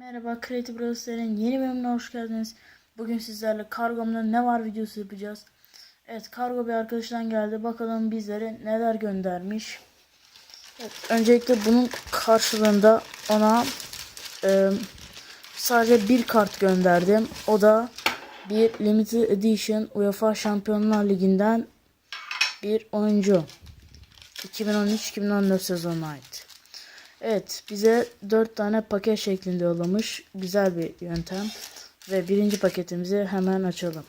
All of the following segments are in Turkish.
Merhaba Creative Browser'ın yeni bölümüne hoş geldiniz. Bugün sizlerle kargomda ne var videosu yapacağız. Evet kargo bir arkadaştan geldi. Bakalım bizlere neler göndermiş. Evet, öncelikle bunun karşılığında ona e, sadece bir kart gönderdim. O da bir Limited Edition UEFA Şampiyonlar Ligi'nden bir oyuncu. 2013-2014 sezonuna ait. Evet bize 4 tane paket şeklinde yollamış. Güzel bir yöntem. Ve birinci paketimizi hemen açalım.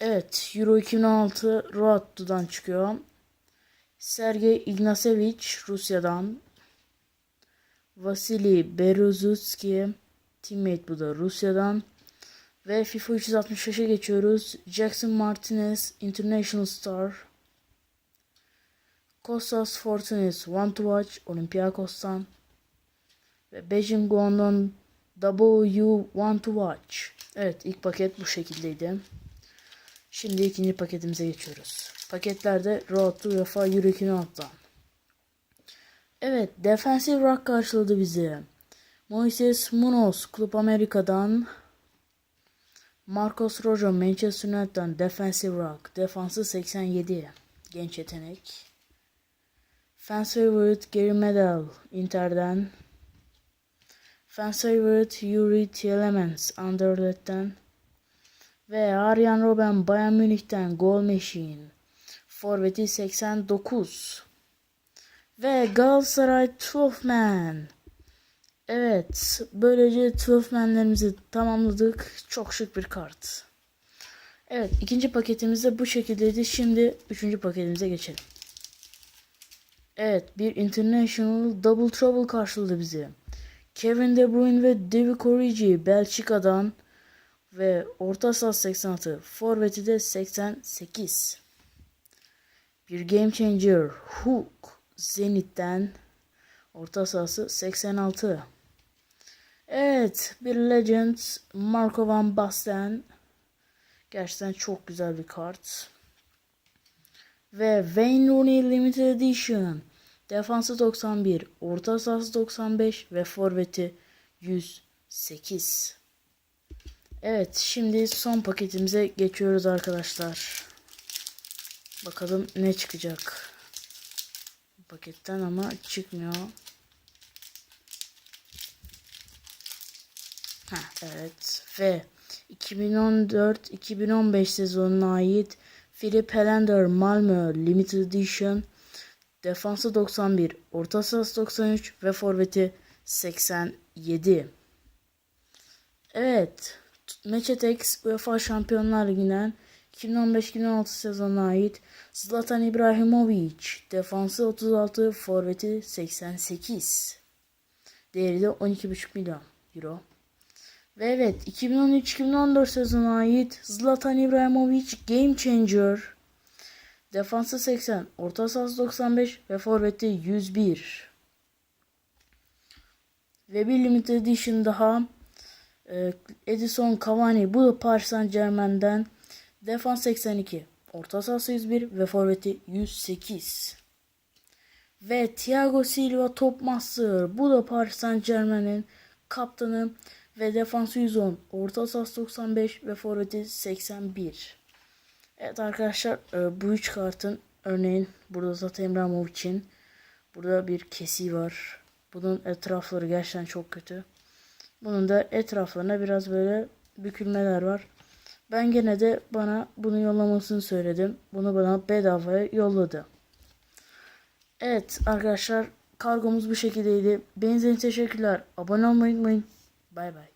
Evet Euro 2016 Roattu'dan çıkıyor. Sergey Ignasevich Rusya'dan. Vasily Berezutski teammate bu da Rusya'dan. Ve FIFA 365'e geçiyoruz. Jackson Martinez International Star. Kostas Fortunis Want to Watch Olympiakos'tan ve Beijing Guangdong W Want to Watch. Evet ilk paket bu şekildeydi. Şimdi ikinci paketimize geçiyoruz. Paketlerde Road to UEFA Euro 2016'dan. Evet Defensive Rock karşıladı bizi. Moises Munoz Club Amerika'dan Marcos Rojo Manchester United'dan Defensive Rock. Defansı 87. Genç yetenek. Fans favorite Gary Medel Inter'den. Fans favorite Yuri Tielemans Anderlet'ten. Ve Arjen Robben Bayern Münih'ten Goal Machine. Forveti 89. Ve Galatasaray 12 Man. Evet, böylece 12 Man'lerimizi tamamladık. Çok şık bir kart. Evet, ikinci paketimiz de bu şekildeydi. Şimdi üçüncü paketimize geçelim. Evet bir International Double Trouble karşıladı bizi. Kevin De Bruyne ve Divock Origi Belçika'dan ve orta saha 86, forveti de 88. Bir Game Changer Hook Zenit'ten orta sahası 86. Evet bir Legend Marco Van Basten gerçekten çok güzel bir kart. Ve Wayne Rooney Limited Edition. Defansı 91, orta sahası 95 ve forveti 108. Evet şimdi son paketimize geçiyoruz arkadaşlar. Bakalım ne çıkacak. Paketten ama çıkmıyor. Ha evet ve 2014-2015 sezonuna ait Philip Helander Malmö Limited Edition Defansı 91, orta sahası 93 ve forveti 87. Evet, Meçetex UEFA Şampiyonlar Ligi'nden 2015-2016 sezonuna ait Zlatan İbrahimovic defansı 36, forveti 88. Değeri de 12,5 milyon euro. Ve evet 2013-2014 sezonuna ait Zlatan İbrahimovic Game Changer. Defansı 80, orta sahası 95 ve forveti 101. Ve bir limited edition daha e, Edison Cavani bu da Paris Saint Germain'den defans 82, orta sahası 101 ve forveti 108. Ve Thiago Silva top master bu da Paris Saint Germain'in kaptanı ve defansı 110, orta sahası 95 ve forveti 81. Evet arkadaşlar e, bu üç kartın örneğin burada zaten Emramov için burada bir kesi var. Bunun etrafları gerçekten çok kötü. Bunun da etraflarına biraz böyle bükülmeler var. Ben gene de bana bunu yollamasını söyledim. Bunu bana bedavaya yolladı. Evet arkadaşlar kargomuz bu şekildeydi. Benzin teşekkürler. Abone olmayı unutmayın. Bay bay.